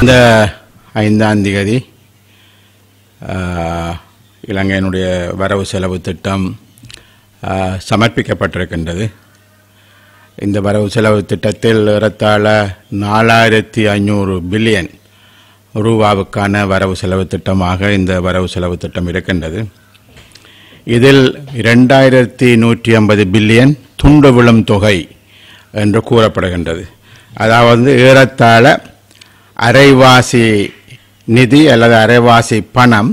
இந்த ஐந்தாம் திகதி இலங்கையினுடைய வரவு செலவு திட்டம் சமர்ப்பிக்கப்பட்டிருக்கின்றது. இந்த வரவு செலவு திட்டத்தில் ஏறத்தாழ நாலாயிரத்தி ஐநூறு பில்லியன் ரூபாவுக்கான வரவு செலவு திட்டமாக இந்த வரவு செலவு திட்டம் இருக்கின்றது. இதில் இரண்டாயிரத்தி நூற்றி ஐம்பது பில்லியன் துண்டு விழும் தொகை என்று கூறப்படுகின்றது. அதாவது ஏறத்தாழ அரைவாசி நிதி அல்லது அரைவாசி பணம்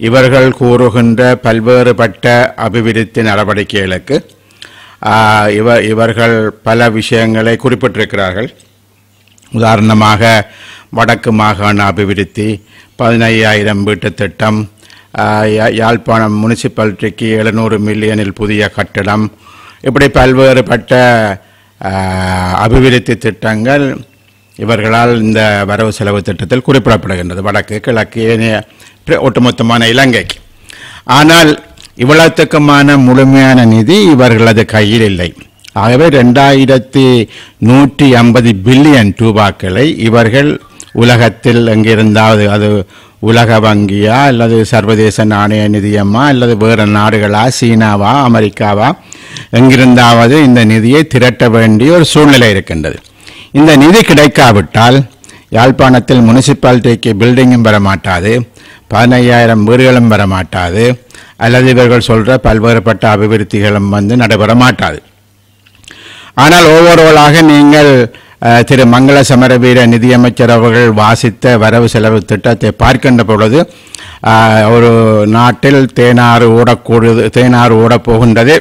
இவர்கள் கூறுகின்ற பல்வேறுபட்ட அபிவிருத்தி நடவடிக்கைகளுக்கு இவ இவர்கள் பல விஷயங்களை குறிப்பிட்டிருக்கிறார்கள். உதாரணமாக வடக்கு மாகாண அபிவிருத்தி பதினையாயிரம் வீட்டுத் திட்டம் யா- யாழ்ப்பாணம் முனிசிபாலிட்டிக்கு எழுநூறு மில்லியனில் புதிய கட்டடம் இப்படி பல்வேறுபட்ட அபிவிருத்தி திட்டங்கள் இவர்களால் இந்த வரவு செலவு திட்டத்தில் குறிப்பிடப்படுகின்றது. வடக்கு கிழக்கு ஏனைய ஒட்டுமொத்தமான இலங்கைக்கு. ஆனால் இவ்வளத்துக்குமான முழுமையான நிதி இவர்களது கையில் இல்லை. ஆகவே ரெண்டாயிரத்தி நூற்றி ஐம்பது பில்லியன் ரூபாக்களை இவர்கள் உலகத்தில் எங்கிருந்தாவது அது உலக வங்கியா அல்லது சர்வதேச நாணய நிதியமா அல்லது வேறு நாடுகளா சீனாவா அமெரிக்காவா எங்கிருந்தாவது இந்த நிதியை திரட்ட வேண்டிய ஒரு சூழ்நிலை இருக்கின்றது. இந்த நிதி கிடைக்காவிட்டால் யாழ்ப்பாணத்தில் முனிசிபாலிட்டிக்கு பில்டிங்கும் வர மாட்டாது பதினையாயிரம் வீடுகளும் வர மாட்டாது அல்லது இவர்கள் சொல்ற பல்வேறுபட்ட அபிவிருத்திகளும் வந்து நடைபெற மாட்டாது ஆனால் ஓவராலாக நீங்கள் திரு மங்கள சமரவீர நிதியமைச்சர் அவர்கள் வாசித்த வரவு செலவு திட்டத்தை பார்க்கின்ற பொழுது ஒரு நாட்டில் தேனாறு ஓடக்கூடியது தேனாறு ஓடப்போகின்றது.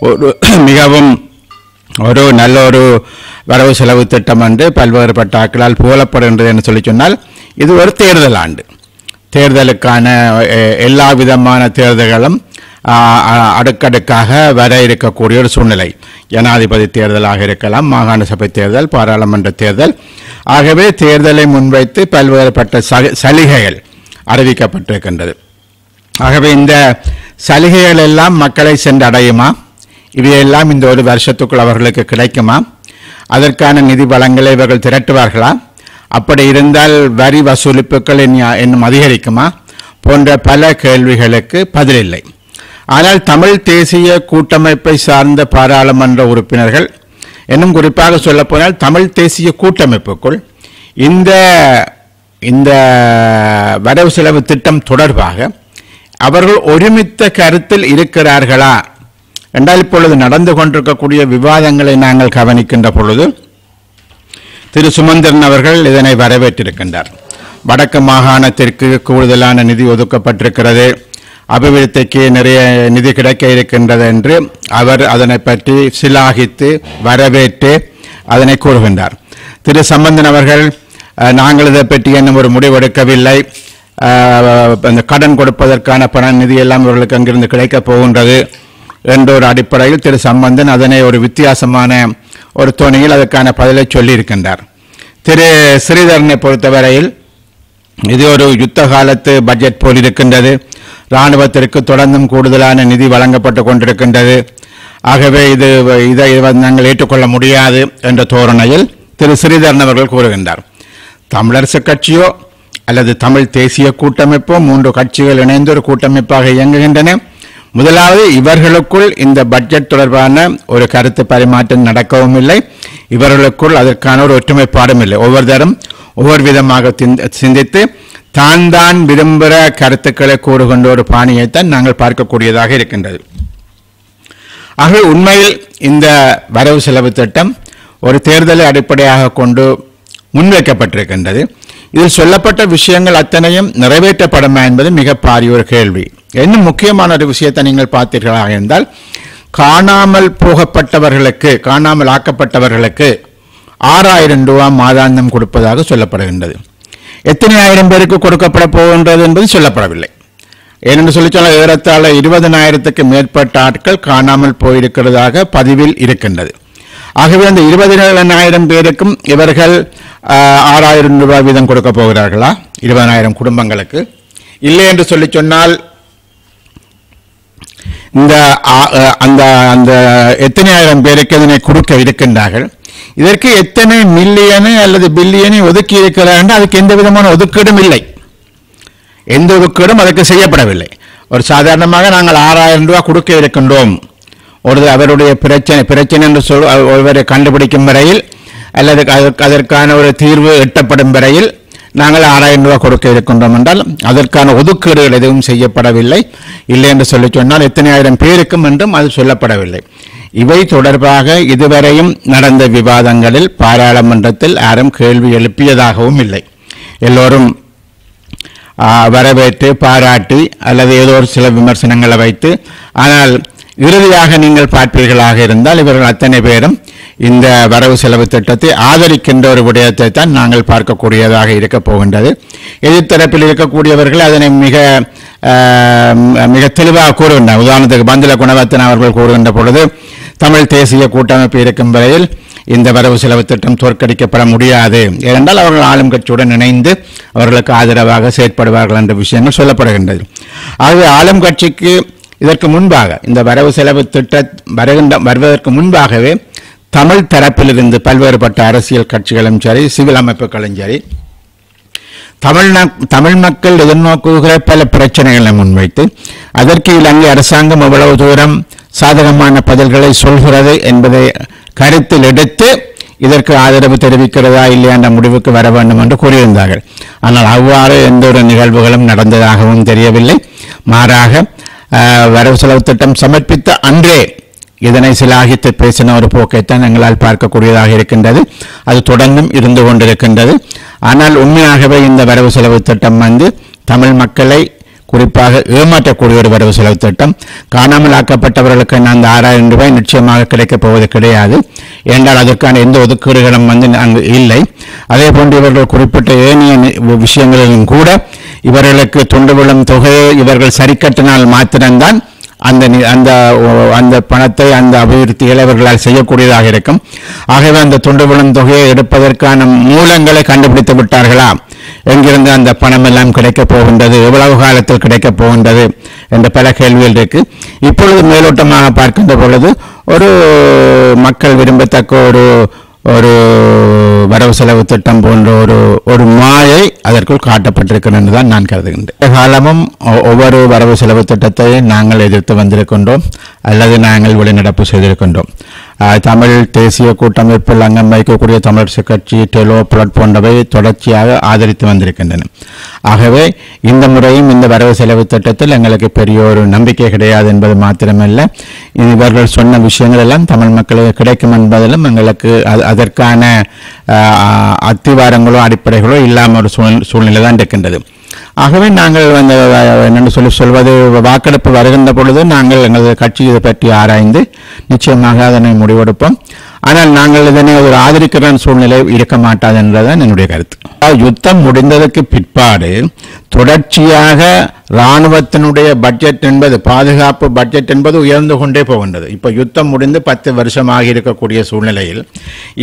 ஒரு மிகவும் ஒரு நல்ல ஒரு வரவு செலவு திட்டம் என்று பல்வேறுபட்ட ஆக்களால் புகழப்படுகின்றது என்று சொல்லி சொன்னால் இது ஒரு தேர்தல் ஆண்டு. தேர்தலுக்கான எல்லா விதமான தேர்தல்களும் அடுக்கடுக்காக வர இருக்கக்கூடிய ஒரு சூழ்நிலை. ஜனாதிபதி தேர்தலாக இருக்கலாம் மாகாண சபை தேர்தல் பாராளுமன்ற தேர்தல். ஆகவே தேர்தலை முன்வைத்து பல்வேறுபட்ட சலுகைகள் அறிவிக்கப்பட்டிருக்கின்றது. ஆகவே இந்த சலுகைகள் எல்லாம் மக்களை சென்றடையுமா? இவையெல்லாம் இந்த ஒரு வருஷத்துக்குள் அவர்களுக்கு கிடைக்குமா? அதற்கான நிதி வளங்களை இவர்கள் திரட்டுவார்களா? அப்படி இருந்தால் வரி வசூலிப்புகள் இன்னும் அதிகரிக்குமா? போன்ற பல கேள்விகளுக்கு பதிலில்லை. ஆனால் தமிழ் தேசிய கூட்டமைப்பை சார்ந்த பாராளுமன்ற உறுப்பினர்கள் இன்னும் குறிப்பாக சொல்லப்போனால் தமிழ் தேசிய கூட்டமைப்புக்குள் இந்த இந்த வரவு செலவு திட்டம் தொடர்பாக அவர்கள் ஒருமித்த கருத்தில் இருக்கிறார்களா? என்றால் இப்பொழுது நடந்து கொண்டிருக்கக்கூடிய விவாதங்களை நாங்கள் கவனிக்கின்ற பொழுது திரு சுமந்திரன் அவர்கள் இதனை வரவேற்றிருக்கின்றார். வடக்கு மாகாணத்திற்கு கூடுதலான நிதி ஒதுக்கப்பட்டிருக்கிறது. அபிவிருத்திக்கு நிறைய நிதி கிடைக்க இருக்கின்றது என்று அவர் அதனை பற்றி சிலாகித்து வரவேற்று அதனை கூறுகின்றார். திரு சம்பந்தன் அவர்கள் நாங்கள் இதை பற்றி இன்னும் ஒரு முடிவெடுக்கவில்லை. அந்த கடன் கொடுப்பதற்கான பண நிதியெல்லாம் அவர்களுக்கு இவர்களுக்கு அங்கிருந்து கிடைக்கப் போகின்றது. என்ற ஒரு அடிப்படையில் திரு சம்பந்தன் அதனை ஒரு வித்தியாசமான ஒரு துணியில் அதற்கான பதிலை சொல்லியிருக்கின்றார். திரு ஸ்ரீதரனை பொறுத்தவரையில் இது ஒரு யுத்த காலத்து பட்ஜெட் போல் இருக்கின்றது. இராணுவத்திற்கு தொடர்ந்தும் கூடுதலான நிதி வழங்கப்பட்டு கொண்டிருக்கின்றது. ஆகவே இது இதை வந்து நாங்கள் ஏற்றுக்கொள்ள முடியாது என்ற தோரணையில் திரு ஸ்ரீதரன் அவர்கள் கூறுகின்றார். தமிழரசு கட்சியோ அல்லது தமிழ் தேசிய கூட்டமைப்போ மூன்று கட்சிகள் இணைந்து ஒரு கூட்டமைப்பாக இயங்குகின்றன. முதலாவது இவர்களுக்குள் இந்த பட்ஜெட் தொடர்பான ஒரு கருத்து பரிமாற்றம் நடக்கவும் இல்லை. இவர்களுக்குள் அதற்கான ஒரு ஒற்றுமைப்பாடும் இல்லை. ஒவ்வொரு தரம் ஒவ்வொரு விதமாக சிந்தித்து தான் தான் விரும்புகிற கருத்துக்களை கூறுகின்ற ஒரு பாணியைத்தான் நாங்கள் பார்க்கக்கூடியதாக இருக்கின்றது. ஆகவே உண்மையில் இந்த வரவு செலவு திட்டம் ஒரு தேர்தலை அடிப்படையாக கொண்டு முன்வைக்கப்பட்டிருக்கின்றது. இதில் சொல்லப்பட்ட விஷயங்கள் அத்தனையும் நிறைவேற்றப்படுமா என்பது மிக பாரிய ஒரு கேள்வி. இன்னும் முக்கியமான ஒரு விஷயத்தை நீங்கள் பார்த்தீர்களாக இருந்தால் காணாமல் போகப்பட்டவர்களுக்கு காணாமல் ஆக்கப்பட்டவர்களுக்கு ஆறாயிரம் ரூபாய் மாதாந்தம் கொடுப்பதாக சொல்லப்படுகின்றது. எத்தனை ஆயிரம் பேருக்கு கொடுக்கப்பட போகின்றது என்பது சொல்லப்படவில்லை. ஏனென்று சொல்லி சொன்னால் ஏறத்தாழ இருபதனாயிரத்துக்கு மேற்பட்ட ஆட்கள் காணாமல் போயிருக்கிறதாக பதிவில் இருக்கின்றது. ஆகவே அந்த இருபதனாயிரம் பேருக்கும் இவர்கள் ஆஹ், ஆறாயிரம் ரூபாய் வீதம் கொடுக்க போகிறார்களா? இருபதனாயிரம் குடும்பங்களுக்கு. இல்லை என்று சொல்லி சொன்னால் இந்த அந்த அந்த எத்தனை ஆயிரம் பேருக்கு இதனை கொடுக்க இருக்கின்றார்கள்? இதற்கு எத்தனை மில்லியனு அல்லது பில்லியனை ஒதுக்கி இருக்கிறார்கள் அதுக்கு எந்த விதமான ஒதுக்கீடும் இல்லை. எந்த ஒதுக்கீடும் அதற்கு செய்யப்படவில்லை. ஒரு சாதாரணமாக நாங்கள் ஆறாயிரம் ரூபாய் கொடுக்க இருக்கின்றோம். ஒரு அவருடைய பிரச்சனை பிரச்சனை என்று சொல் ஒருவரை கண்டுபிடிக்கும் வரையில் அல்லது அதற்கான ஒரு தீர்வு எட்டப்படும் வரையில் நாங்கள் ஆறாயிரம் ரூபாய் கொடுக்க இருக்கின்றோம் என்றால் அதற்கான ஒதுக்கீடுகள் எதுவும் செய்யப்படவில்லை. இல்லை என்று சொல்லி சொன்னால் எத்தனை ஆயிரம் பேருக்கும் என்றும் அது சொல்லப்படவில்லை. இவை தொடர்பாக இதுவரையும் நடந்த விவாதங்களில் பாராளுமன்றத்தில் யாரும் கேள்வி எழுப்பியதாகவும் இல்லை. எல்லோரும் வரவேற்று பாராட்டி அல்லது ஏதோ ஒரு சில விமர்சனங்களை வைத்து ஆனால் இறுதியாக நீங்கள் பார்ப்பீர்களாக இருந்தால் இவர்கள் அத்தனை பேரும் இந்த வரவு செலவு திட்டத்தை ஆதரிக்கின்ற ஒரு விடயத்தை தான் நாங்கள் பார்க்கக்கூடியதாக இருக்கப் போகின்றது. எதிர்த்தரப்பில் இருக்கக்கூடியவர்கள் அதனை மிக மிக தெளிவாக கூறுகின்றனர் உதாரணத்துக்கு பந்தில குணவர்த்தன் அவர்கள் கூறுகின்ற பொழுது தமிழ் தேசிய கூட்டமைப்பு இருக்கும் வரையில் இந்த வரவு செலவு திட்டம் தோற்கடிக்கப்பட முடியாது. ஏனென்றால் அவர்கள் ஆளும் கட்சியுடன் இணைந்து அவர்களுக்கு ஆதரவாக செயற்படுவார்கள் என்ற விஷயங்கள் சொல்லப்படுகின்றது. ஆகவே ஆளும் கட்சிக்கு இதற்கு முன்பாக இந்த வரவு செலவு திட்ட வருகின்ற வருவதற்கு முன்பாகவே தமிழ் தரப்பிலிருந்து பல்வேறுபட்ட அரசியல் கட்சிகளும் சரி சிவில் அமைப்புகளும் சரி தமிழ் தமிழ் மக்கள் எதிர்நோக்குகிற பல பிரச்சனைகளை முன்வைத்து அதற்கு இலங்கை அரசாங்கம் எவ்வளவு தூரம் சாதகமான பதில்களை சொல்கிறது என்பதை கருத்தில் எடுத்து இதற்கு ஆதரவு தெரிவிக்கிறதா இல்லையா என்ற முடிவுக்கு வர வேண்டும் என்று கூறியிருந்தார்கள். ஆனால் அவ்வாறு எந்த ஒரு நிகழ்வுகளும் நடந்ததாகவும் தெரியவில்லை. மாறாக வரவு செலவு திட்டம் சமர்ப்பித்த அன்றே இதனை சிலாகித்து பேசின ஒரு போக்கைத்தான் எங்களால் பார்க்கக்கூடியதாக இருக்கின்றது. அது தொடர்ந்தும் இருந்து கொண்டிருக்கின்றது. ஆனால் உண்மையாகவே இந்த வரவு செலவு திட்டம் வந்து தமிழ் மக்களை குறிப்பாக ஏமாற்றக்கூடிய ஒரு வரவு செலவு திட்டம். காணாமல் ஆக்கப்பட்டவர்களுக்கு அந்த ஆறாயிரம் ரூபாய் நிச்சயமாக கிடைக்கப் போவது கிடையாது. என்றால் அதற்கான எந்த ஒதுக்கீடுகளும் வந்து அங்கு இல்லை. அதே போன்று இவர்கள் குறிப்பிட்ட ஏனைய விஷயங்களிலும் கூட இவர்களுக்கு தொண்டு விழும் தொகையை இவர்கள் சரி கட்டினால் மாத்திரம்தான் அந்த நி- அந்த அந்த பணத்தை அந்த அபிவிருத்திகளை அவர்களால் செய்யக்கூடியதாக இருக்கும். ஆகவே அந்த தொண்டு விழும் தொகையை எடுப்பதற்கான மூலங்களை கண்டுபிடித்து விட்டார்களா? எங்கிருந்து அந்த பணம் எல்லாம் கிடைக்கப் போகின்றது? எவ்வளவு காலத்தில் கிடைக்கப் போகின்றது? என்ற பல கேள்விகள் இருக்கு. இப்பொழுது மேலோட்டமாக பார்க்கின்ற பொழுது ஒரு மக்கள் விரும்பத்தக்க ஒரு ஒரு வரவு செலவு திட்டம் போன்ற ஒரு ஒரு மாயை அதற்குள் காட்டப்பட்டிருக்கிறது தான் நான் கருதுகின்றேன். காலமும் ஒவ்வொரு வரவு செலவு திட்டத்தை நாங்கள் எதிர்த்து வந்திருக்கின்றோம் அல்லது நாங்கள் வெளிநடப்பு செய்திருக்கின்றோம். தமிழ் தேசிய கூட்டமைப்பில் அங்கம் வைக்கக்கூடிய தமிழரசு கட்சி டெலோ புலட் போன்றவை தொடர்ச்சியாக ஆதரித்து வந்திருக்கின்றன. ஆகவே இந்த முறையும் இந்த வரவு செலவு திட்டத்தில் எங்களுக்கு பெரிய ஒரு நம்பிக்கை கிடையாது என்பது மாத்திரமல்ல. இவர்கள் சொன்ன விஷயங்கள் எல்லாம் தமிழ் மக்களுக்கு கிடைக்கும் என்பதிலும் எங்களுக்கு அது- அதற்கான அத்திவாரங்களோ அடிப்படைகளோ இல்லாமல் ஒரு சூழ்நிலை தான் இருக்கின்றது. ஆகவே நாங்கள் அந்த என்னென்னு சொல்லி சொல்வது வாக்கெடுப்பு வருகின்ற பொழுது நாங்கள் எங்களது கட்சி இதை பற்றி ஆராய்ந்து நிச்சயமாக அதனை முடிவெடுப்போம். ஆனால் நாங்கள் இதனை ஒரு ஆதரிக்கிற சூழ்நிலை இருக்க மாட்டாது என்றதான் என்னுடைய கருத்து. யுத்தம் முடிந்ததற்கு பிற்பாடு தொடர்ச்சியாக இராணுவத்தினுடைய பட்ஜெட் என்பது பாதுகாப்பு பட்ஜெட் என்பது உயர்ந்து கொண்டே போகின்றது. இப்போ யுத்தம் முடிந்து பத்து வருஷமாக இருக்கக்கூடிய சூழ்நிலையில்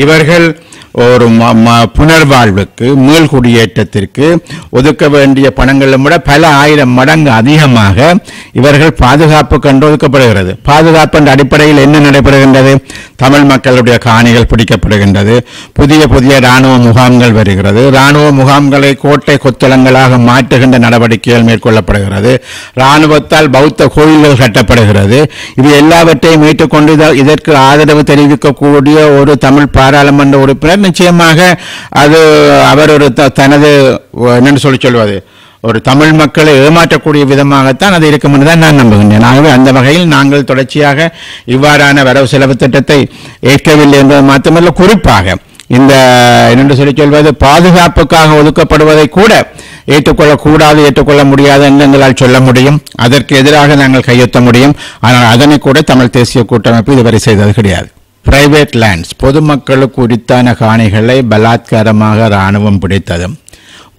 இவர்கள் ஒரு ம- ம- புனர்வாழ்வுக்கு மீள் குடியேற்றத்திற்கு ஒதுக்க வேண்டிய பணங்களை விட பல ஆயிரம் மடங்கு அதிகமாக இவர்கள் பாதுகாப்பு கண்டு ஒதுக்கப்படுகிறது பாதுகாப்பு என்ற அடிப்படையில் என்ன நடைபெறுகின்றது? தமிழ் மக்களுடைய காணிகள் பிடிக்கப்படுகின்றது. புதிய புதிய இராணுவ முகாம்கள் வருகிறது. இராணுவ முகாம்களை கோட்டை கொத்தளங்களாக மாற்றுகின்ற நடவடிக்கைகள் மேற்கொள்ளப்படுகிறது. இராணுவத்தால் பௌத்த கோயில்கள் கட்டப்படுகிறது. இது எல்லாவற்றையும் மீட்டுக்கொண்டு இதற்கு ஆதரவு தெரிவிக்கக்கூடிய ஒரு தமிழ் பாராளுமன்ற உறுப்பினர் நிச்சயமாக அது அவர் ஒரு த- தனது என்னென்னு சொல்லி சொல்வது ஒரு தமிழ் மக்களை ஏமாற்றக்கூடிய விதமாகத்தான் அது இருக்கும்னு தான் நான் நம்புகின்றேன். ஆகவே அந்த வகையில் நாங்கள் தொடர்ச்சியாக இவ்வாறான வரவு செலவு திட்டத்தை ஏற்கவில்லை என்பது மாத்திரமல்ல குறிப்பாக இந்த என்னென்று சொல்லி சொல்வது பாதுகாப்புக்காக ஒதுக்கப்படுவதை கூட ஏற்றுக்கொள்ளக்கூடாது ஏற்றுக்கொள்ள முடியாது என்று எங்களால் சொல்ல முடியும். அதற்கு எதிராக நாங்கள் கையொத்த முடியும். ஆனால் அதனை கூட தமிழ் தேசிய கூட்டமைப்பு இதுவரை செய்தது கிடையாது. பிரைவேட் லேண்ட்ஸ் பொதுமக்களுக்கு உரித்தான காணிகளை பலாத்காரமாக இராணுவம் பிடித்ததும்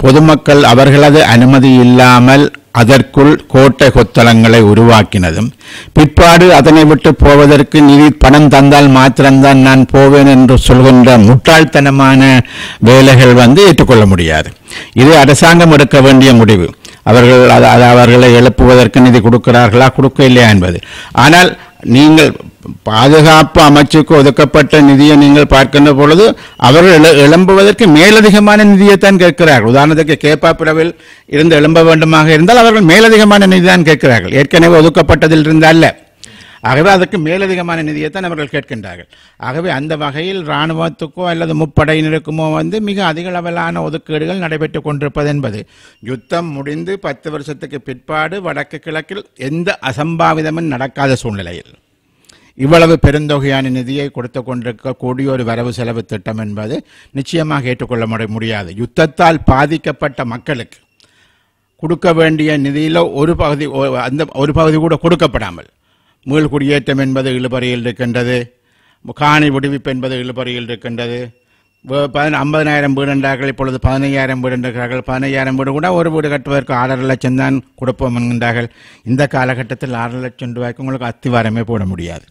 பொதுமக்கள் அவர்களது அனுமதி இல்லாமல் அதற்குள் கோட்டை கொத்தளங்களை உருவாக்கினதும் பிற்பாடு அதனை விட்டு போவதற்கு நிதி பணம் தந்தால் மாத்திரம்தான் நான் போவேன் என்று சொல்கின்ற முட்டாள்தனமான வேலைகள் வந்து ஏற்றுக்கொள்ள முடியாது. இது அரசாங்கம் எடுக்க வேண்டிய முடிவு. அவர்கள் அதை அவர்களை எழுப்புவதற்கு நிதி கொடுக்கிறார்களா கொடுக்க இல்லையா என்பது. ஆனால் நீங்கள் பாதுகாப்பு அமைச்சுக்கு ஒதுக்கப்பட்ட நிதியை நீங்கள் பார்க்கின்ற பொழுது அவர்கள் எழு- எழும்புவதற்கு மேலதிகமான நிதியைத்தான் கேட்கிறார்கள். உதாரணத்துக்கு கேப்பாப்பிரவில் இருந்து எழும்ப வேண்டுமாக இருந்தால் அவர்கள் மேலதிகமான நிதி தான் கேட்கிறார்கள். ஏற்கனவே ஒதுக்கப்பட்டதில் இருந்தால் ஆகவே அதற்கு மேலதிகமான நிதியைத்தான் அவர்கள் கேட்கின்றார்கள். ஆகவே அந்த வகையில் இராணுவத்துக்கோ அல்லது முப்படையினருக்குமோ வந்து மிக அதிக அளவிலான ஒதுக்கீடுகள் நடைபெற்றுக் கொண்டிருப்பது என்பது. யுத்தம் முடிந்து பத்து வருஷத்துக்கு பிற்பாடு வடக்கு கிழக்கில் எந்த அசம்பாவிதமும் நடக்காத சூழ்நிலையில். இவ்வளவு பெருந்தொகையான நிதியை கொடுத்து கொண்டிருக்கக்கூடிய ஒரு வரவு செலவு திட்டம் என்பது நிச்சயமாக ஏற்றுக்கொள்ள முடியாது. யுத்தத்தால் பாதிக்கப்பட்ட மக்களுக்கு கொடுக்க வேண்டிய நிதியில் ஒரு பகுதி அந்த ஒரு பகுதி கூட கொடுக்கப்படாமல் மீள் குடியேற்றம் என்பது இழுபறையில் இருக்கின்றது. காணி விடுவிப்பு என்பது இழுபறையில் இருக்கின்றது. பதின- ஐம்பதனாயிரம் வீடு என்றார்கள் இப்பொழுது பதினையாயிரம் வீடு என்றார்கள். பதினையாயிரம் வீடு கூட ஒரு வீடு கட்டுவதற்கு ஆறரை லட்சம் தான் கொடுப்போம் என்கின்றார்கள். இந்த காலகட்டத்தில் ஆறரை லட்சம் ரூபாய்க்கு உங்களுக்கு அத்திவாரமே போட முடியாது.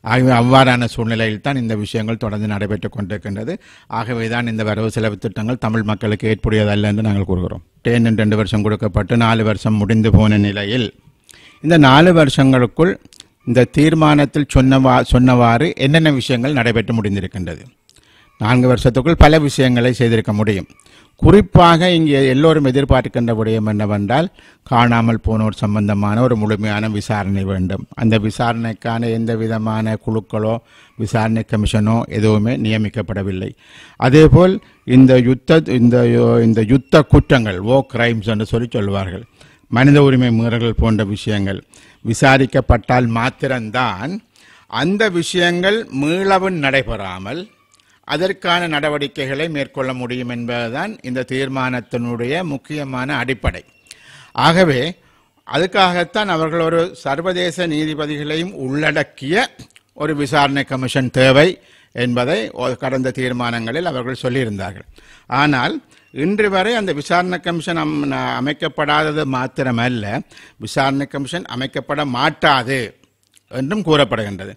ஆகவே அவ்வாறான சூழ்நிலையில் தான் இந்த விஷயங்கள் தொடர்ந்து நடைபெற்றுக் கொண்டிருக்கின்றது. ஆகவே தான் இந்த வரவு செலவு திட்டங்கள் தமிழ் மக்களுக்கு ஏற்புடையதல்ல என்று நாங்கள் கூறுகிறோம். டேன் ரெண்டு வருஷம் கொடுக்கப்பட்டு நாலு வருஷம் முடிந்து போன நிலையில் இந்த நாலு வருஷங்களுக்குள் இந்த தீர்மானத்தில் சொன்னவா சொன்னவாறு என்னென்ன விஷயங்கள் நடைபெற்று முடிந்திருக்கின்றது. நான்கு வருஷத்துக்குள் பல விஷயங்களை செய்திருக்க முடியும். குறிப்பாக இங்கே எல்லோரும் எதிர்பார்க்கின்ற விடயம் என்னவென்றால் காணாமல் போனோர் சம்பந்தமான ஒரு முழுமையான விசாரணை வேண்டும். அந்த விசாரணைக்கான எந்த விதமான குழுக்களோ விசாரணை கமிஷனோ எதுவுமே நியமிக்கப்படவில்லை. அதேபோல் இந்த யுத்த இந்த இந்த யுத்த குற்றங்கள் ஓ கிரைம்ஸ் என்று சொல்லி சொல்வார்கள். மனித உரிமை மீறல்கள் போன்ற விஷயங்கள் விசாரிக்கப்பட்டால் மாத்திரம்தான் அந்த விஷயங்கள் மீளவும் நடைபெறாமல் அதற்கான நடவடிக்கைகளை மேற்கொள்ள முடியும் என்பதுதான் இந்த தீர்மானத்தினுடைய முக்கியமான அடிப்படை. ஆகவே அதுக்காகத்தான் அவர்கள் ஒரு சர்வதேச நீதிபதிகளையும் உள்ளடக்கிய ஒரு விசாரணை கமிஷன் தேவை என்பதை கடந்த தீர்மானங்களில் அவர்கள் சொல்லியிருந்தார்கள். ஆனால் இன்று வரை அந்த விசாரணை கமிஷன் அம்- அமைக்கப்படாதது மாத்திரமல்ல விசாரணை கமிஷன் அமைக்கப்பட மாட்டாது என்றும் கூறப்படுகின்றது.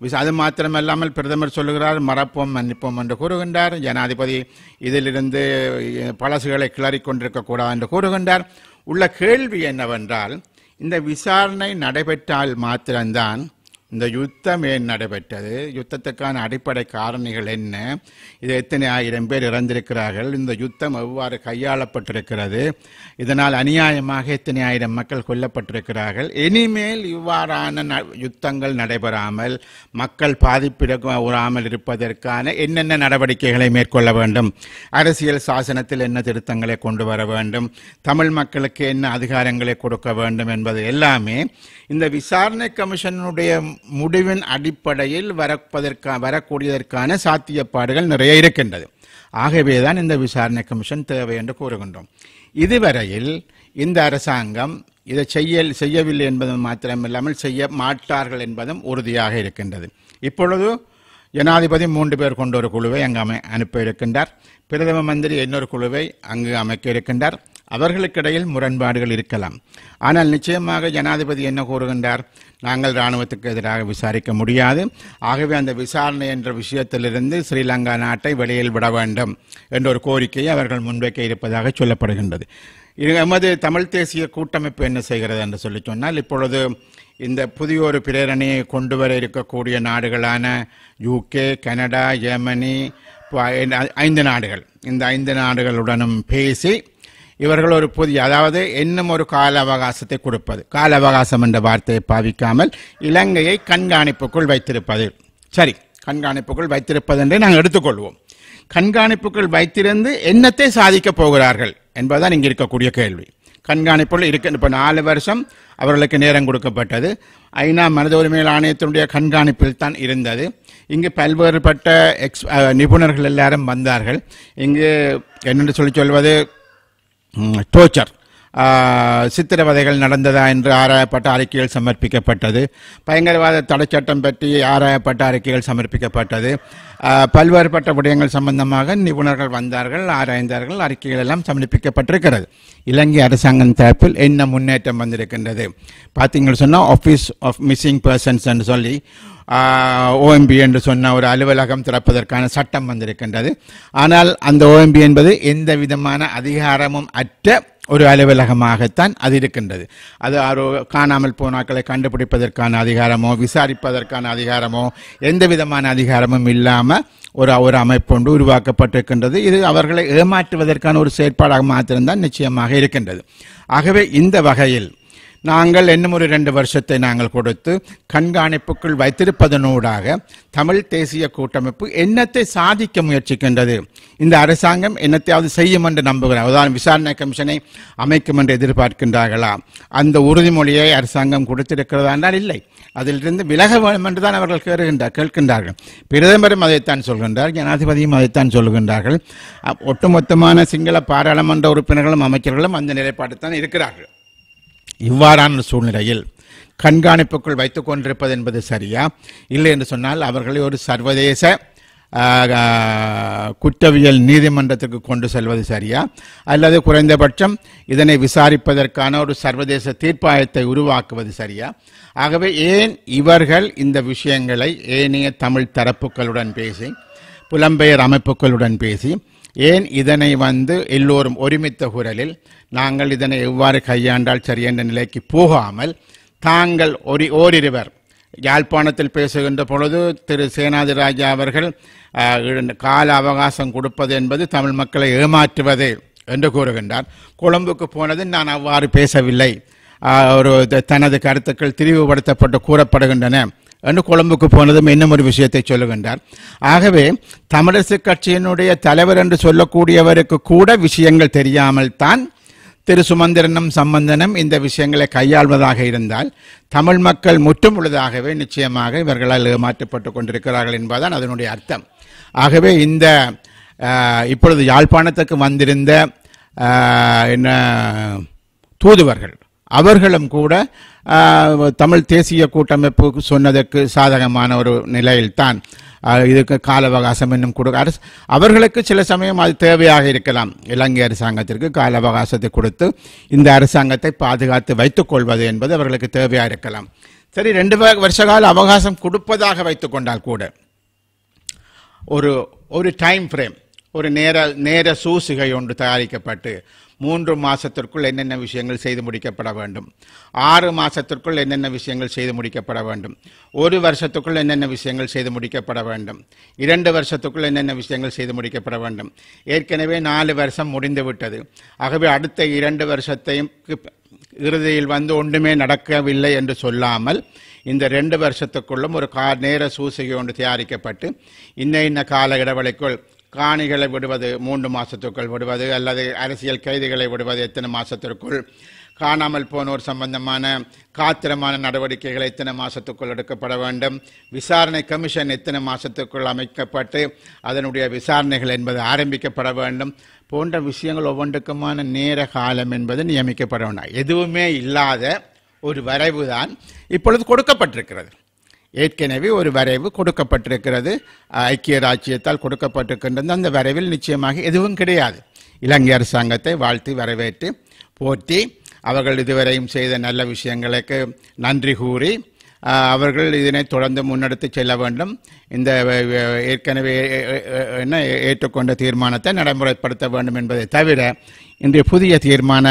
அது மாத்திரமல்லாமல் பிரதமர் சொல்லுகிறார் மறப்போம் மன்னிப்போம் என்று கூறுகின்றார் ஜனாதிபதி இதிலிருந்து பழசுகளை கிளறிக்கொண்டிருக்கக்கூடாது என்று கூறுகின்றார் உள்ள கேள்வி என்னவென்றால் இந்த விசாரணை நடைபெற்றால் மாத்திரம்தான் இந்த யுத்தம் ஏன் நடைபெற்றது. யுத்தத்துக்கான அடிப்படை காரணிகள் என்ன? இது எத்தனை ஆயிரம் பேர் இறந்திருக்கிறார்கள்? இந்த யுத்தம் எவ்வாறு கையாளப்பட்டிருக்கிறது? இதனால் அநியாயமாக எத்தனை ஆயிரம் மக்கள் கொல்லப்பட்டிருக்கிறார்கள்? இனிமேல் இவ்வாறான ந- யுத்தங்கள் நடைபெறாமல் மக்கள் பாதிப்பிடாமல் இருப்பதற்கான என்னென்ன நடவடிக்கைகளை மேற்கொள்ள வேண்டும்? அரசியல் சாசனத்தில் என்ன திருத்தங்களை கொண்டு வர வேண்டும்? தமிழ் மக்களுக்கு என்ன அதிகாரங்களை கொடுக்க வேண்டும் என்பது எல்லாமே இந்த விசாரணை கமிஷனுடைய முடிவின் அடிப்படையில் வரப்பதற்கா வரக்கூடியதற்கான சாத்தியப்பாடுகள் நிறைய இருக்கின்றது. ஆகவேதான் இந்த விசாரணை கமிஷன் தேவை என்று கூறுகின்றோம். இதுவரையில் இந்த அரசாங்கம் இதை செய்ய செய்யவில்லை என்பதும் மாத்திரமில்லாமல் செய்ய மாட்டார்கள் என்பதும் உறுதியாக இருக்கின்றது. இப்பொழுது ஜனாதிபதி மூன்று பேர் கொண்ட ஒரு குழுவை அங்கு அமை அனுப்ப இருக்கின்றார். பிரதம மந்திரி இன்னொரு குழுவை அங்கு அமைக்க இருக்கின்றார். அவர்களுக்கிடையில் முரண்பாடுகள் இருக்கலாம். ஆனால் நிச்சயமாக ஜனாதிபதி என்ன கூறுகின்றார்? நாங்கள் இராணுவத்துக்கு எதிராக விசாரிக்க முடியாது. ஆகவே அந்த விசாரணை என்ற விஷயத்திலிருந்து ஸ்ரீலங்கா நாட்டை வெளியில் விட வேண்டும் என்ற ஒரு கோரிக்கையை அவர்கள் முன்வைக்க இருப்பதாக சொல்லப்படுகின்றது. இது எமது தமிழ் தேசிய கூட்டமைப்பு என்ன செய்கிறது என்று சொல்லி சொன்னால் இப்பொழுது இந்த புதிய ஒரு பிரேரணையை கொண்டு வர இருக்கக்கூடிய நாடுகளான யூகே கனடா ஜெர்மனி ஐந்து நாடுகள். இந்த ஐந்து நாடுகளுடனும் பேசி இவர்கள் ஒரு புதிய அதாவது இன்னும் ஒரு கால அவகாசத்தை கொடுப்பது. கால அவகாசம் என்ற வார்த்தையை பாவிக்காமல் இலங்கையை கண்காணிப்புக்குள் வைத்திருப்பது. சரி கண்காணிப்புக்குள் வைத்திருப்பது என்றே நாங்கள் எடுத்துக்கொள்வோம். கண்காணிப்புக்குள் வைத்திருந்து என்னத்தை சாதிக்கப் போகிறார்கள் என்பதுதான் இங்கே இருக்கக்கூடிய கேள்வி. கண்காணிப்புள் இருக்க இப்போ நாலு வருஷம் அவர்களுக்கு நேரம் கொடுக்கப்பட்டது. ஐநா மனித உரிமைகள் ஆணையத்தினுடைய கண்காணிப்பில் தான் இருந்தது. இங்கு பல்வேறுபட்ட எக்ஸ் நிபுணர்கள் எல்லாரும் வந்தார்கள். இங்கு என்னென்று சொல்லி சொல்வது? டோர்ச்சர் சித்திரவதைகள் நடந்ததா என்று ஆராயப்பட்ட அறிக்கைகள் சமர்ப்பிக்கப்பட்டது. பயங்கரவாத தடைச்சட்டம் பற்றி ஆராயப்பட்ட அறிக்கைகள் சமர்ப்பிக்கப்பட்டது. பல்வேறுபட்ட விடயங்கள் சம்பந்தமாக நிபுணர்கள் வந்தார்கள் ஆராய்ந்தார்கள் அறிக்கைகள் எல்லாம் சமர்ப்பிக்கப்பட்டிருக்கிறது. இலங்கை அரசாங்கம் தரப்பில் என்ன முன்னேற்றம் வந்திருக்கின்றது? பார்த்தீங்கன்னு சொன்னால் ஆஃபீஸ் ஆஃப் மிஸ்ஸிங் பர்சன்ஸ் என்று சொல்லி ஓஎம்பி என்று சொன்ன ஒரு அலுவலகம் திறப்பதற்கான சட்டம் வந்திருக்கின்றது. ஆனால் அந்த ஓஎம்பி என்பது எந்த விதமான அதிகாரமும் அற்ற ஒரு அலுவலகமாகத்தான் அது இருக்கின்றது. அது ஆரோ காணாமல் போனாக்களை கண்டுபிடிப்பதற்கான அதிகாரமோ விசாரிப்பதற்கான அதிகாரமோ எந்த விதமான அதிகாரமும் இல்லாமல் ஒரு ஒரு அமைப்பு ஒன்று உருவாக்கப்பட்டிருக்கின்றது. இது அவர்களை ஏமாற்றுவதற்கான ஒரு செயற்பாடாக மாத்திரம்தான் நிச்சயமாக இருக்கின்றது. ஆகவே இந்த வகையில் நாங்கள் இன்னும் ஒரு ரெண்டு வருஷத்தை நாங்கள் கொடுத்து கண்காணிப்புக்குள் வைத்திருப்பதனூடாக தமிழ் தேசிய கூட்டமைப்பு என்னத்தை சாதிக்க முயற்சிக்கின்றது? இந்த அரசாங்கம் என்னத்தையாவது செய்யும் என்று நம்புகிறார். அதாவது விசாரணை கமிஷனை அமைக்கும் என்று எதிர்பார்க்கின்றார்களா? அந்த உறுதிமொழியை அரசாங்கம் கொடுத்திருக்கிறதா என்றால் இல்லை. அதிலிருந்து விலக வேண்டும் என்று தான் அவர்கள் கேறுகின்றார் கேட்கின்றார்கள். பிரதமரும் அதைத்தான் சொல்கின்றார் ஜனாதிபதியும் அதைத்தான் சொல்கின்றார்கள். ஒட்டுமொத்தமான சிங்கள பாராளுமன்ற உறுப்பினர்களும் அமைச்சர்களும் அந்த நிலைப்பாட்டுத்தான் இருக்கிறார்கள். இவ்வாறான சூழ்நிலையில் கண்காணிப்புக்குள் வைத்துக் கொண்டிருப்பது என்பது சரியா? இல்லை என்று சொன்னால் அவர்களை ஒரு சர்வதேச குற்றவியல் நீதிமன்றத்துக்கு கொண்டு செல்வது சரியா? அல்லது குறைந்தபட்சம் இதனை விசாரிப்பதற்கான ஒரு சர்வதேச தீர்ப்பாயத்தை உருவாக்குவது சரியா? ஆகவே ஏன் இவர்கள் இந்த விஷயங்களை ஏனைய தமிழ் தரப்புகளுடன் பேசி புலம்பெயர் அமைப்புகளுடன் பேசி ஏன் இதனை வந்து எல்லோரும் ஒருமித்த குரலில் நாங்கள் இதனை எவ்வாறு கையாண்டால் சரி என்ற நிலைக்கு போகாமல் தாங்கள் ஒரு ஓரிருவர் யாழ்ப்பாணத்தில் பேசுகின்ற பொழுது திரு சேனாதிராஜா அவர்கள் கால அவகாசம் கொடுப்பது என்பது தமிழ் மக்களை ஏமாற்றுவது என்று கூறுகின்றார். கொழும்புக்கு போனது நான் அவ்வாறு பேசவில்லை. ஒரு தனது கருத்துக்கள் திரிவுபடுத்தப்பட்டு கூறப்படுகின்றன. என்று கொழும்புக்கு போனதும் இன்னும் ஒரு விஷயத்தை சொல்லுகின்றார். ஆகவே தமிழரசு கட்சியினுடைய தலைவர் என்று சொல்லக்கூடியவருக்கு கூட விஷயங்கள் தெரியாமல் தான் திரு சுமந்திரனும் சம்பந்தனும் இந்த விஷயங்களை கையாள்வதாக இருந்தால் தமிழ் மக்கள் முற்றும் முழுதாகவே நிச்சயமாக இவர்களால் ஏமாற்றப்பட்டு கொண்டிருக்கிறார்கள் என்பதுதான் அதனுடைய அர்த்தம். ஆகவே இந்த இப்பொழுது யாழ்ப்பாணத்துக்கு வந்திருந்த என்ன தூதுவர்கள் அவர்களும் கூட தமிழ் தேசிய கூட்டமைப்பு சொன்னதற்கு சாதகமான ஒரு நிலையில்தான் இதுக்கு கால அவகாசம் இன்னும் கொடு அரசு அவர்களுக்கு சில சமயம் அது தேவையாக இருக்கலாம். இலங்கை அரசாங்கத்திற்கு கால அவகாசத்தை கொடுத்து இந்த அரசாங்கத்தை பாதுகாத்து வைத்துக் கொள்வது என்பது அவர்களுக்கு தேவையாக இருக்கலாம். சரி ரெண்டு வருஷ கால அவகாசம் கொடுப்பதாக வைத்துக்கொண்டால் கூட ஒரு ஒரு டைம் ஃப்ரேம் ஒரு நேர நேர சூசிகை ஒன்று தயாரிக்கப்பட்டு மூன்று மாசத்திற்குள் என்னென்ன விஷயங்கள் செய்து முடிக்கப்பட வேண்டும்? ஆறு மாசத்திற்குள் என்னென்ன விஷயங்கள் செய்து முடிக்கப்பட வேண்டும்? ஒரு வருஷத்துக்குள் என்னென்ன விஷயங்கள் செய்து முடிக்கப்பட வேண்டும்? இரண்டு வருஷத்துக்குள் என்னென்ன விஷயங்கள் செய்து முடிக்கப்பட வேண்டும்? ஏற்கனவே நாலு வருஷம் முடிந்து விட்டது. ஆகவே அடுத்த இரண்டு வருஷத்தையும் இறுதியில் வந்து ஒன்றுமே நடக்கவில்லை என்று சொல்லாமல் இந்த ரெண்டு வருஷத்துக்குள்ளும் ஒரு கா நேர சூசகை ஒன்று தயாரிக்கப்பட்டு இன்ன இன்ன கால இடைவெளிக்குள் காணிகளை விடுவது மூன்று மாதத்துக்குள் விடுவது அல்லது அரசியல் கைதிகளை விடுவது எத்தனை மாதத்திற்குள் காணாமல் போனோர் சம்பந்தமான காத்திரமான நடவடிக்கைகள் எத்தனை மாதத்துக்குள் எடுக்கப்பட வேண்டும்? விசாரணை கமிஷன் எத்தனை மாதத்துக்குள் அமைக்கப்பட்டு அதனுடைய விசாரணைகள் என்பது ஆரம்பிக்கப்பட வேண்டும்? போன்ற விஷயங்கள் ஒவ்வொன்றுக்குமான நேர காலம் என்பது நியமிக்கப்பட வேண்டும். எதுவுமே இல்லாத ஒரு வரைவு தான் இப்பொழுது கொடுக்கப்பட்டிருக்கிறது. ஏற்கனவே ஒரு வரைவு கொடுக்கப்பட்டிருக்கிறது. ஐக்கிய ராஜ்யத்தால் கொடுக்கப்பட்டிருக்கின்றது. அந்த வரைவில் நிச்சயமாக எதுவும் கிடையாது. இலங்கை அரசாங்கத்தை வாழ்த்தி வரவேற்று போற்றி அவர்கள் இதுவரையும் செய்த நல்ல விஷயங்களுக்கு நன்றி கூறி அவர்கள் இதனை தொடர்ந்து முன்னெடுத்து செல்ல வேண்டும். இந்த ஏற்கனவே என்ன ஏற்றுக்கொண்ட தீர்மானத்தை நடைமுறைப்படுத்த வேண்டும் என்பதை தவிர இன்றைய புதிய தீர்மான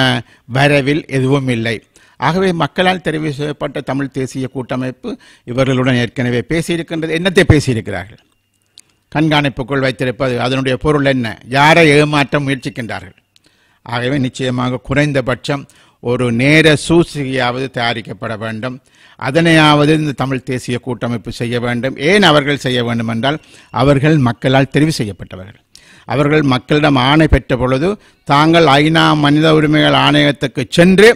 வரைவில் எதுவும் இல்லை. ஆகவே மக்களால் தெரிவு செய்யப்பட்ட தமிழ் தேசிய கூட்டமைப்பு இவர்களுடன் ஏற்கனவே பேசியிருக்கின்றது. என்னத்தை பேசியிருக்கிறார்கள்? கண்காணிப்புக்குள் வைத்திருப்பது அதனுடைய பொருள் என்ன? யாரை ஏமாற்ற முயற்சிக்கின்றார்கள்? ஆகவே நிச்சயமாக குறைந்தபட்சம் ஒரு நேர சூசிகையாவது தயாரிக்கப்பட வேண்டும். அதனையாவது இந்த தமிழ் தேசிய கூட்டமைப்பு செய்ய வேண்டும். ஏன் அவர்கள் செய்ய வேண்டும் என்றால் அவர்கள் மக்களால் தெரிவு செய்யப்பட்டவர்கள். அவர்கள் மக்களிடம் ஆணை பெற்ற பொழுது தாங்கள் ஐநா மனித உரிமைகள் ஆணையத்துக்கு சென்று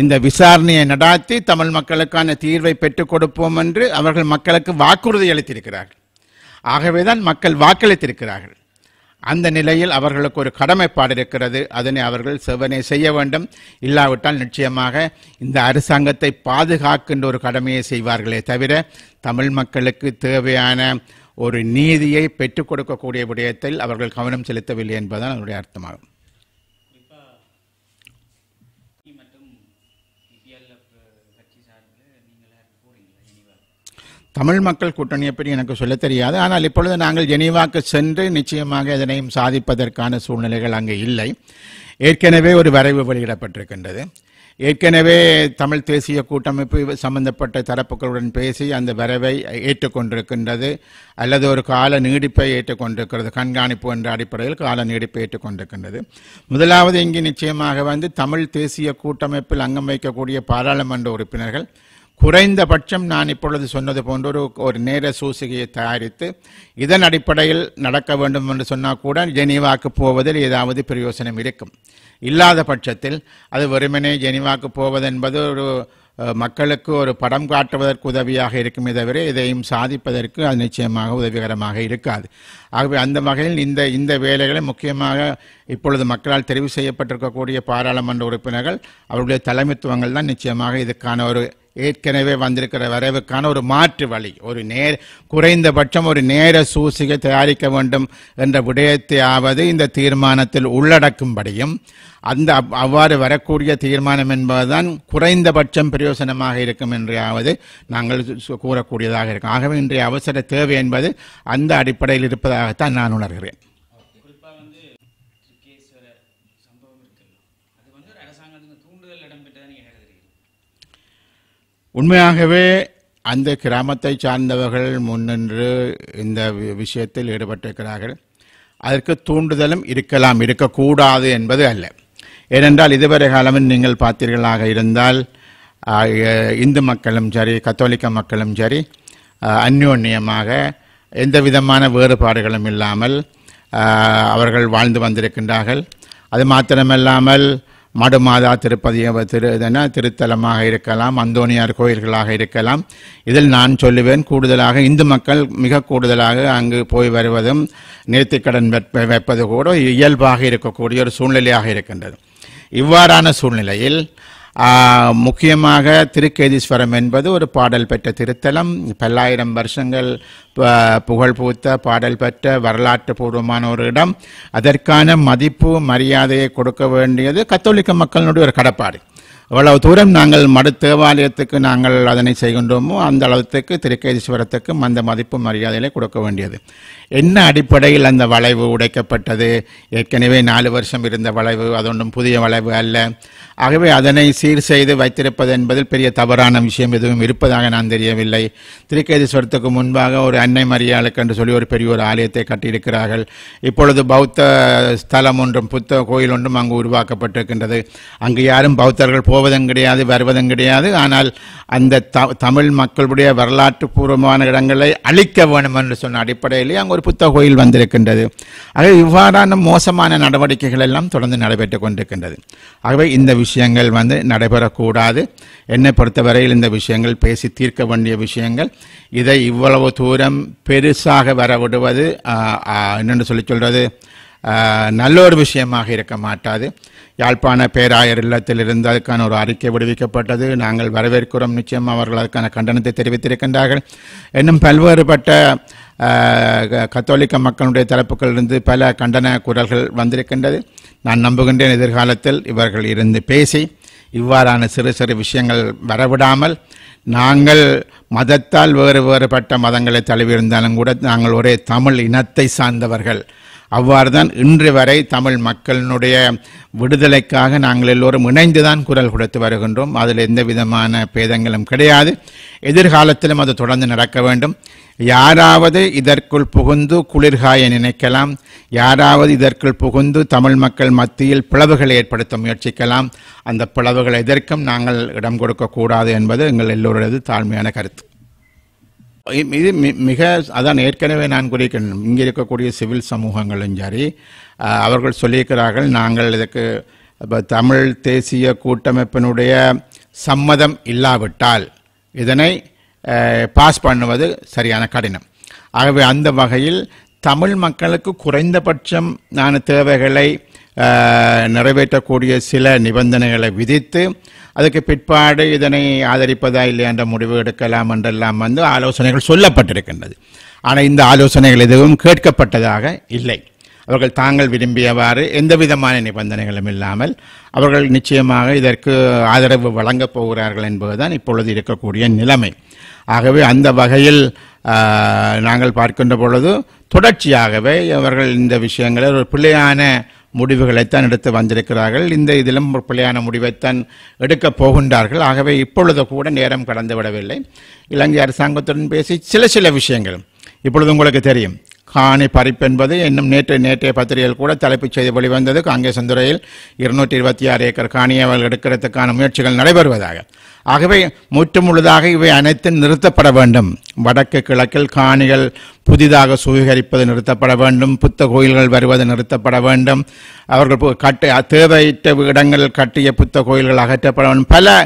இந்த விசாரணையை நடாத்தி தமிழ் மக்களுக்கான தீர்வை பெற்றுக் கொடுப்போம் என்று அவர்கள் மக்களுக்கு வாக்குறுதி அளித்திருக்கிறார்கள். ஆகவேதான் மக்கள் வாக்களித்திருக்கிறார்கள். அந்த நிலையில் அவர்களுக்கு ஒரு கடமைப்பாடு இருக்கிறது. அதனை அவர்கள் செவனை செய்ய வேண்டும். இல்லாவிட்டால் நிச்சயமாக இந்த அரசாங்கத்தை பாதுகாக்கின்ற ஒரு கடமையை செய்வார்களே தவிர தமிழ் மக்களுக்கு தேவையான ஒரு நீதியை பெற்றுக் கொடுக்கக்கூடிய விடயத்தில் அவர்கள் கவனம் செலுத்தவில்லை என்பதுதான் அதனுடைய அர்த்தமாகும் மற்றும் இபிஎல்எஃப் கட்சி சார்பில் நீங்களே போறீங்களா இனிவா தமிழ் மக்கள் கூட்டணியை பற்றி எனக்கு சொல்ல தெரியாது. ஆனால் இப்பொழுது நாங்கள் ஜெனீவாக்கு சென்று நிச்சயமாக இதனையும் சாதிப்பதற்கான சூழ்நிலைகள் அங்கே இல்லை. ஏற்கனவே ஒரு வரைவு வெளியிடப்பட்டிருக்கின்றது. ஏற்கனவே தமிழ் தேசிய கூட்டமைப்பு சம்பந்தப்பட்ட தரப்புகளுடன் பேசி அந்த வரைவை ஏற்றுக்கொண்டிருக்கின்றது. அல்லது ஒரு கால நீடிப்பை ஏற்றுக்கொண்டிருக்கிறது. கண்காணிப்பு என்ற அடிப்படையில் கால நீடிப்பை ஏற்றுக்கொண்டிருக்கின்றது. முதலாவது இங்கு நிச்சயமாக வந்து தமிழ் தேசிய கூட்டமைப்பில் அங்கம் வைக்கக்கூடிய பாராளுமன்ற உறுப்பினர்கள் குறைந்தபட்சம் நான் இப்பொழுது சொன்னது போன்ற ஒரு ஒரு நேர சூசிகையை தயாரித்து இதன் அடிப்படையில் நடக்க வேண்டும் என்று சொன்னால் கூட ஜெனீவாக்கு போவதில் ஏதாவது பிரயோசனம் இருக்கும். இல்லாத பட்சத்தில் அது வெறுமனே ஜெனீவாக்கு போவது என்பது ஒரு மக்களுக்கு ஒரு படம் காட்டுவதற்கு உதவியாக இருக்குமே தவிர இதையும் சாதிப்பதற்கு அது நிச்சயமாக உதவிகரமாக இருக்காது. ஆகவே அந்த வகையில் இந்த இந்த வேலைகளை முக்கியமாக இப்பொழுது மக்களால் தெரிவு செய்யப்பட்டிருக்கக்கூடிய பாராளுமன்ற உறுப்பினர்கள் அவருடைய தலைமைத்துவங்கள் தான் நிச்சயமாக இதுக்கான ஒரு ஏற்கனவே வந்திருக்கிற வரைவுக்கான ஒரு மாற்று வழி ஒரு நேர் குறைந்தபட்சம் ஒரு நேர சூசிகை தயாரிக்க வேண்டும் என்ற விடயத்தையாவது இந்த தீர்மானத்தில் உள்ளடக்கும்படியும் அந்த அவ்வாறு வரக்கூடிய தீர்மானம் என்பதுதான் குறைந்தபட்சம் பிரயோசனமாக இருக்கும் என்றையாவது நாங்கள் கூறக்கூடியதாக இருக்கும். ஆகவே இன்றைய அவசர தேவை என்பது அந்த அடிப்படையில் இருப்பதாகத்தான் நான் உணர்கிறேன் குறிப்பாக வந்து திருக்கேஸ்வர சம்பவம் இருக்குல்ல அது வந்து ஒரு அரசாங்கத்துக்கு தூண்டுதல் இடம்பெற்றதான் நீங்கள் கருதுறீங்க உண்மையாகவே அந்த கிராமத்தை சார்ந்தவர்கள் முன்னின்று இந்த வி- விஷயத்தில் ஈடுபட்டிருக்கிறார்கள். அதற்கு தூண்டுதலும் இருக்கலாம் இருக்கக்கூடாது என்பது அல்ல. ஏனென்றால் இதுவரை காலமும் நீங்கள் பார்த்தீர்களாக இருந்தால் இந்து மக்களும் சரி கத்தோலிக்க மக்களும் சரி அந்யோன்யமாக எந்த விதமான வேறுபாடுகளும் இல்லாமல் அவர்கள் வாழ்ந்து வந்திருக்கின்றார்கள். அது மாத்திரமல்லாமல் மடுமாதா திருப்பதி திரு இதென்ன திருத்தலமாக இருக்கலாம் அந்தோனியார் கோயில்களாக இருக்கலாம். இதில் நான் சொல்லுவேன் கூடுதலாக இந்து மக்கள் மிக கூடுதலாக அங்கு போய் வருவதும் நேர்த்திக்கடன் வைப்ப- வைப்பது கூட இயல்பாக இருக்கக்கூடிய ஒரு சூழ்நிலையாக இருக்கின்றது. இவ்வாறான சூழ்நிலையில் முக்கியமாக திருக்கேதீஸ்வரம் என்பது ஒரு பாடல் பெற்ற திருத்தலம். பல்லாயிரம் வருஷங்கள் புகழ் பூத்த பாடல் பெற்ற வரலாற்று பூர்வமான ஒரு இடம். அதற்கான மதிப்பு மரியாதையை கொடுக்க வேண்டியது கத்தோலிக்க மக்களினுடைய ஒரு கடப்பாடு. எவ்வளவு தூரம் நாங்கள் மடு தேவாலயத்துக்கு நாங்கள் அதனை செய்கின்றோமோ அந்த அளவுக்கு திருக்கேதீஸ்வரத்துக்கும் அந்த மதிப்பு மரியாதைகளை கொடுக்க வேண்டியது. என்ன அடிப்படையில் அந்த வளைவு உடைக்கப்பட்டது? ஏற்கனவே நாலு வருஷம் இருந்த வளைவு அது ஒன்றும் புதிய வளைவு அல்ல. ஆகவே அதனை சீர் செய்து வைத்திருப்பது என்பதில் பெரிய தவறான விஷயம் எதுவும் இருப்பதாக நான் தெரியவில்லை. திருக்கேதீஸ்வரத்துக்கு முன்பாக ஒரு அன்னை மரியாளுக்கு என்று சொல்லி ஒரு பெரிய ஒரு ஆலயத்தை கட்டியிருக்கிறார்கள். இப்பொழுது பௌத்த ஸ்தலம் ஒன்றும் புத்த கோயில் ஒன்றும் அங்கு உருவாக்கப்பட்டிருக்கின்றது. அங்கு யாரும் பௌத்தர்கள் போவதும் கிடையாது வருவதும் கிடையாது. ஆனால் அந்த த தமிழ் மக்களுடைய வரலாற்று பூர்வமான இடங்களை அழிக்க வேண்டும் என்று சொன்ன அடிப்படையிலே அங்கு ஒரு புத்த கோயில் வந்திருக்கின்றது. ஆகவே இவ்வாறான மோசமான நடவடிக்கைகள் எல்லாம் தொடர்ந்து நடைபெற்று கொண்டிருக்கின்றது. ஆகவே இந்த விஷயங்கள் வந்து நடைபெறக்கூடாது. என்னை பொறுத்தவரையில் இந்த விஷயங்கள் பேசி தீர்க்க வேண்டிய விஷயங்கள். இதை இவ்வளவு தூரம் பெருசாக வர விடுவது சொல்லி சொல்கிறது நல்ல ஒரு விஷயமாக இருக்க மாட்டாது. யாழ்ப்பாண பேராயர் இல்லத்தில் இருந்து அதுக்கான ஒரு அறிக்கை விடுவிக்கப்பட்டது. நாங்கள் வரவேற்கிறோம். நிச்சயம் அவர்கள் அதுக்கான கண்டனத்தை தெரிவித்திருக்கின்றார்கள். இன்னும் பல்வேறுபட்ட கத்தோலிக்க மக்களுடைய தரப்புகளிலிருந்து பல கண்டன குரல்கள் வந்திருக்கின்றது. நான் நம்புகின்றேன் எதிர்காலத்தில் இவர்கள் இருந்து பேசி இவ்வாறான சிறு சிறு விஷயங்கள் வரவிடாமல் நாங்கள் மதத்தால் வேறு வேறுபட்ட மதங்களை தழுவியிருந்தாலும் கூட நாங்கள் ஒரே தமிழ் இனத்தை சார்ந்தவர்கள். அவ்வாறு தான் இன்று வரை தமிழ் மக்களினுடைய விடுதலைக்காக நாங்கள் எல்லோரும் இணைந்து தான் குரல் கொடுத்து வருகின்றோம். அதில் எந்த விதமான பேதங்களும் கிடையாது. எதிர்காலத்திலும் அது தொடர்ந்து நடக்க வேண்டும். யாராவது இதற்குள் புகுந்து குளிர்காய நினைக்கலாம். யாராவது இதற்குள் புகுந்து தமிழ் மக்கள் மத்தியில் பிளவுகளை ஏற்படுத்த முயற்சிக்கலாம். அந்த பிளவுகளை எதற்கும் நாங்கள் இடம் கொடுக்கக்கூடாது என்பது எங்கள் எல்லோரது தாழ்மையான கருத்து. இது மி- மிக அதான் ஏற்கனவே நான் குறிக்கிறேன் இங்கே இருக்கக்கூடிய சிவில் சமூகங்களும் சரி அவர்கள் சொல்லியிருக்கிறார்கள் நாங்கள் இதுக்கு இப்போ தமிழ் தேசிய கூட்டமைப்பினுடைய சம்மதம் இல்லாவிட்டால் இதனை பாஸ் பண்ணுவது சரியான கடினம். ஆகவே அந்த வகையில் தமிழ் மக்களுக்கு குறைந்தபட்சம் நான் தேவைகளை நிறைவேற்றக்கூடிய சில நிபந்தனைகளை விதித்து அதுக்கு பிற்பாடு இதனை ஆதரிப்பதா இல்லையா என்ற முடிவு எடுக்கலாம் என்றெல்லாம் வந்து ஆலோசனைகள் சொல்லப்பட்டிருக்கின்றது. ஆனால் இந்த ஆலோசனைகள் எதுவும் கேட்கப்பட்டதாக இல்லை. அவர்கள் தாங்கள் விரும்பியவாறு எந்த விதமான நிபந்தனைகளும் இல்லாமல் அவர்கள் நிச்சயமாக இதற்கு ஆதரவு வழங்கப் போகிறார்கள் என்பதுதான் இப்பொழுது இருக்கக்கூடிய நிலைமை. ஆகவே அந்த வகையில் நாங்கள் பார்க்கின்ற பொழுது தொடர்ச்சியாகவே அவர்கள் இந்த விஷயங்களை ஒரு பிள்ளையான முடிவுகளைத்தான் எடுத்து வந்திருக்கிறார்கள். இந்த இதிலும் ஒரு பிள்ளையான முடிவைத்தான் எடுக்கப் போகின்றார்கள். ஆகவே இப்பொழுது கூட நேரம் கடந்து விடவில்லை. இலங்கை அரசாங்கத்துடன் பேசி சில சில விஷயங்கள். இப்பொழுது உங்களுக்கு தெரியும். காணி பறிப்பென்பது இன்னும் நேற்று நேற்றைய பத்திரிகையில் கூட தலைப்புச் செய்தி வெளிவந்தது. காங்கேசந்துறையில் இருநூற்றி இருபத்தி ஆறு ஏக்கர் காணியை அவர்கள் எடுக்கிறதுக்கான முயற்சிகள் நடைபெறுவதாக. ஆகவே முற்று முழுதாக இவை அனைத்தும் நிறுத்தப்பட வேண்டும். வடக்கு கிழக்கில் காணிகள் புதிதாக சுவீகரிப்பது நிறுத்தப்பட வேண்டும். புத்த கோயில்கள் வருவது நிறுத்தப்பட வேண்டும். அவர்கள் கட்ட தேவையிட்ட இடங்களில் கட்டிய புத்த கோயில்கள் அகற்றப்பட வேண்டும். பல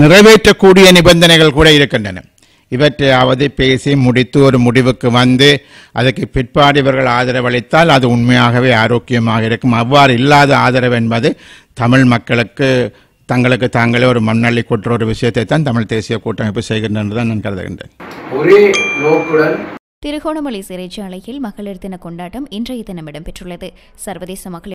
நிறைவேற்றக்கூடிய நிபந்தனைகள் கூட இருக்கின்றன. இவற்றையாவது பேசி முடித்து ஒரு முடிவுக்கு வந்து அதுக்கு பிற்பாடு இவர்கள் ஆதரவளித்தால் அது உண்மையாகவே ஆரோக்கியமாக இருக்கும். அவ்வாறு இல்லாத ஆதரவு என்பது தமிழ் மக்களுக்கு தங்களுக்கு தாங்களே ஒரு மண்ணள்ளி கொட்டுற ஒரு விஷயத்தை தான் தமிழ் தேசிய கூட்டமைப்பு செய்கின்றன தான் நான் கருதுகின்றேன். ஒரே நோக்குடன் திருகோணமலை சிறைச்சாலையில் மகளிர் தின கொண்டாட்டம் இன்றைய தினம் இடம்பெற்றுள்ளது. சர்வதேச மகளிர்